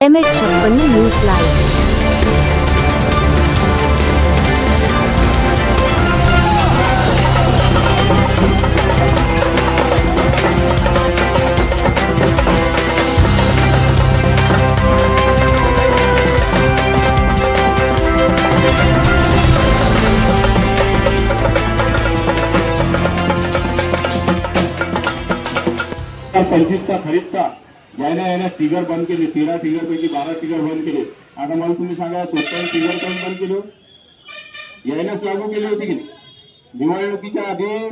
M H छप्पन्न news live त्या पंचवीसचा खरीदचा यायला यायला टिगर बंद केले तेरा टिगर पैकी बारा टिगर बंद केले. आता मला तुम्ही सांगा स्वतः टिगर कोण बंद केलं हो? यायलाच लागू केली होती की निवडणुकीच्या आधी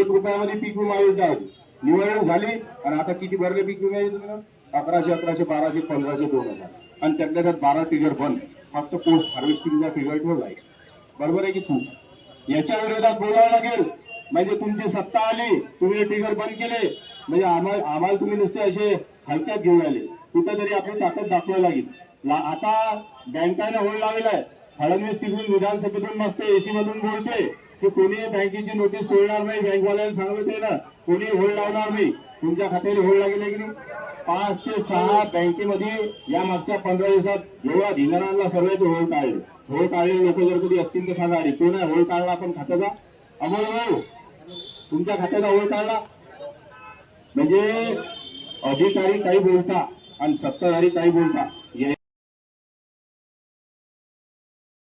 एक रुपयामध्ये पीक विमा योजना होती. निवडणूक झाली आणि आता किती भरले पीक विमा योजना अकराशे अकराशे बाराशे पंधराशे दोन हजार. आणि त्यातल्या त्यात बारा टिगर बंद. फक्त पोस्ट हार्वेस्टिंगचा टिगर ठेवला आहे. बरोबर आहे की तू याच्या विरोधात बोलावं लागेल. म्हणजे तुमची सत्ता आली तुम्ही हे टिगर बंद केले. म्हणजे आम्हाला आम्हाला तुम्ही नुसते असे हलक्यात घेऊन आले. कुठेतरी आपली ताकद दाखवायला लागेल. ला- आता बँकाने होल्ड लावलाय. फडणवीस तिकडून विधानसभेतून मस्त एसी मधून बोलते की कोणी बँकेची नोटीस सोडणार नाही बँकवाल्याला सांगत आहे ना कोणी होल्ड लावणार नाही. तुमच्या खात्याला होल्ड लागेल की नाही? पाच ते सहा बँकेमध्ये या मागच्या पंधरा दिवसात एवढा धिंगाणा सर्वांचे होल्ड काढले होळ काढलेले लोक जर कधी असतील तर सांगा कोण आहे होल्ड काढला आपण खात्याचा? अमोल भाऊ तुमच्या खात्याचा होल्ड काढला म्हणजे अधिकारी काही बोलता आणि सत्ताधारी काही बोलता.